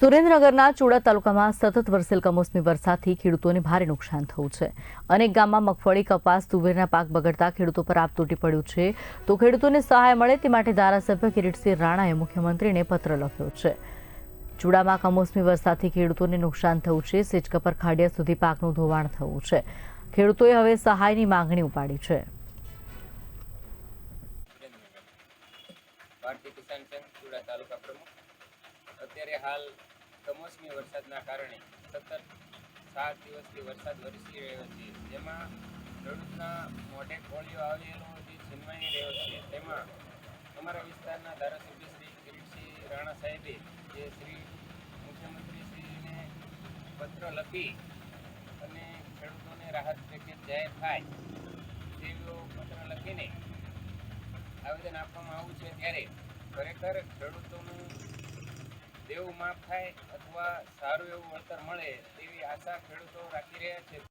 સુરેન્દ્રનગરના ચુડા તાલુકામાં સતત વરસેલ કમોસમી વરસાદથી ખેડૂતોને ભારે નુકસાન થયું છે. અનેક ગામમાં મગફળી, કપાસ, તુવેરના પાક બગડતા ખેડૂતો પર આપ તૂટી પડ્યું છે. તો ખેડૂતોને સહાય મળે તે માટે ધારાસભ્ય કિરીટસિંહ રાણાએ મુખ્યમંત્રીને પત્ર લખ્યો છે. ચુડામાં કમોસમી વરસાદથી ખેડૂતોને નુકસાન થયું છે. સિચકપર ખાડિયા સુધી પાકનું ધોવાણ થયું છે. ખેડૂતોએ હવે સહાયની માંગણી ઉપાડી છે. ભારતીય કિસાન સંઘ ચુડા તાલુકા પ્રમુખ અત્યારે હાલ કમોસમી વરસાદના કારણે સતત સાત દિવસથી વરસાદ વરસી રહ્યો છે. જેમાં ખેડૂતના મોઢે કોળીઓ આવેલો જે છીનવાઈ રહ્યો છે, તેમાં અમારા વિસ્તારના ધારાસભ્ય શ્રી કિરીટસિંહ રાણા સાહેબે જે શ્રી મુખ્યમંત્રીશ્રીને પત્ર લખી અને ખેડૂતોને રાહત પેકેજ જાહેર થાય તેવો પત્ર લખીને આવેદન આપવામાં આવ્યું છે. ત્યારે ખરેખર ખેડૂતોનું દેવું માફ થાય અથવા સારું એવું વળતર મળે તેવી આશા ખેડૂતો રાખી રહ્યા છે.